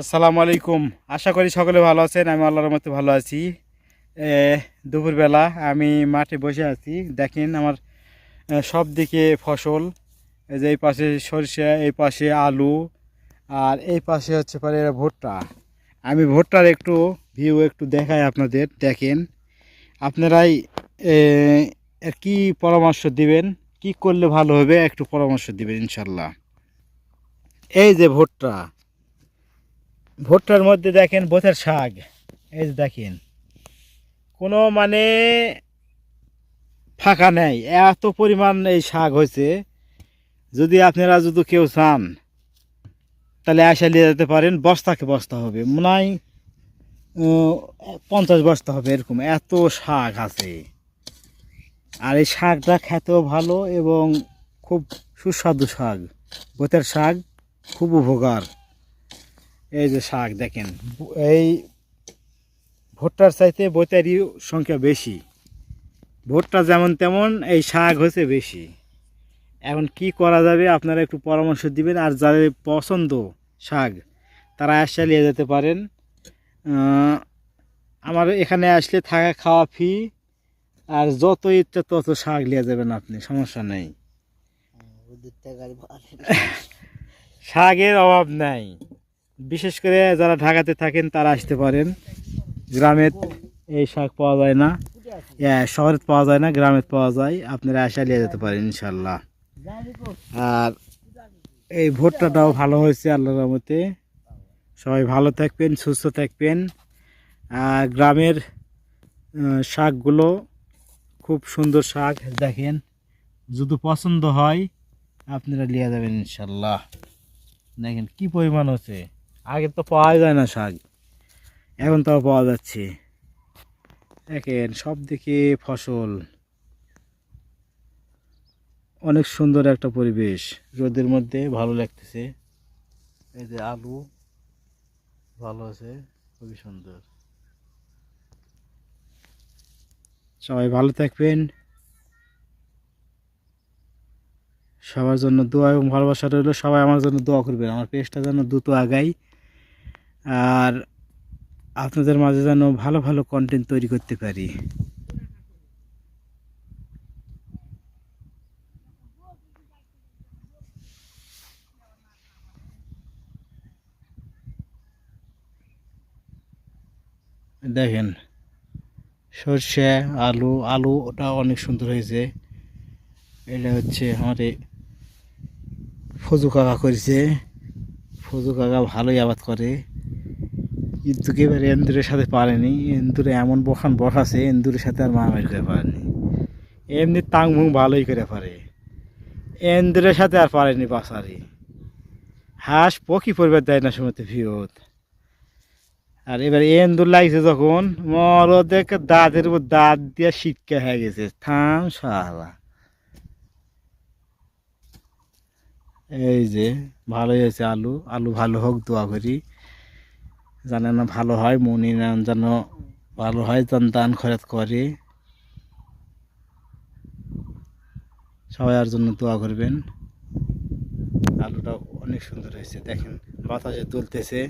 আসসালামু আলাইকুম। আশা করি সকলে ভালো আছেন, আমি আল্লাহর মতো ভালো আছি। দুপুরবেলা আমি মাঠে বসে আছি। দেখেন আমার সব দিকে ফসল। এই যে এই পাশে সরিষা, এই পাশে আলু, আর এই পাশে হচ্ছে পারে ভুট্টা। আমি ভুট্টার একটু ভিউ একটু দেখাই আপনাদের, দেখেন। আপনারাই কি পরামর্শ দিবেন? কি করলে ভালো হবে? একটু পরামর্শ দিবেন ইনশাল্লাহ। এই যে ভুট্টা ভুট্টার মধ্যে দেখেন বোথের শাক। এই যে দেখেন। কোনো মানে ফাঁকা নেই। এত পরিমাণ এই শাক হয়েছে। যদি আপনারা যদি কেউ চান, তাহলে আসা নিয়ে যেতে পারেন। বস্তাকে বস্তা হবে। মনে হয় পঞ্চাশ বস্তা হবে এরকম। এত শাক আছে। আর এই শাকটা খেতেও ভালো এবং খুব সুস্বাদু শাক। বোতের শাক খুব উপকার। এই যে শাক দেখেন। এই ভুট্টার চাইতে বৈতারি সংখ্যা বেশি। ভুট্টা যেমন তেমন এই শাক হচ্ছে বেশি। এখন কি করা যাবে আপনারা একটু পরামর্শ দিবেন। আর যাদের পছন্দ শাক তারা আসলে নিয়ে যেতে পারেন। আমার এখানে আসলে থাকা খাওয়া ফি আর যত ইচ্ছা তত শাক নিয়ে যাবেন আপনি সমস্যা নেই। শাকের অভাব নাই। বিশেষ করে যারা ঢাকাতে থাকেন, তারা আসতে পারেন। গ্রামে এই শাক পাওয়া যায় না। শহরে পাওয়া যায় না গ্রামে পাওয়া যায়। আপনারা আসা নিয়ে যেতে পারেন ইনশাল্লাহ আর এই ভোটটাটাও ভালো হয়েছে, আল্লাহর রহমতে। সবাই ভালো থাকবেন, সুস্থ থাকবেন। আর গ্রামের শাকগুলো খুব সুন্দর শাক, দেখেন। যদি পছন্দ হয়, আপনারা নিয়ে যাবেন ইনশাল্লাহ দেখেন কি পরিমাণ হচ্ছে আগে তো পাওয়া যায় না শাক। এখন তাও পাওয়া যাচ্ছে। দেখেন সব দিকে ফসল। অনেক সুন্দর একটা পরিবেশ। রোদের মধ্যে ভালো লাগতেছে। এই যে আলু ভালো আছে, খুবই সুন্দর। সবাই ভালো থাকবেন। সবার জন্য দোয়া এবং ভালোবাসা রইল। সবাই আমার জন্য দোয়া করবেন। আমার পেজটা যেন দ্রুত আগাই আর আপনাদের মাঝে যেন ভালো ভালো কন্টেন্ট তৈরি করতে পারি। দেখেন, সর্ষে, আলু আলু, ওটা অনেক সুন্দর হয়েছে। এটা হচ্ছে আমার ফজু কাকা করেছে। ফজু কাকা ভালোই আবাদ করে। কিন্তু এবারে এন্দুরের সাথে পারেনি? এন্দুরে এমন বখান বসাছে এন্দুরের সাথে আর মারামারি করে পারেনি। এমনি তাং মুং ভালোই করে পারে। এন্দুরের সাথে আর পারেনি বাসারি হাঁস পকি পরিবার দেয় না সময় ভিওত আর এবার এন্দুর লাগছে যখন মর দেখে দাঁতের উপর দাঁত দিয়ে শীতকে হয়ে গেছে। থাম সালা এই যে, ভালোই হয়েছে আলু। আলু ভালো হোক, দোয়া করি। যেন না ভালো হয় মনি না যেন ভালো হয় যেন দান খরচ করে। সবাই আর জন্য দোয়া করবেন। আলুটা অনেক সুন্দর হয়েছে, দেখেন বাতাসে তুলতেছে।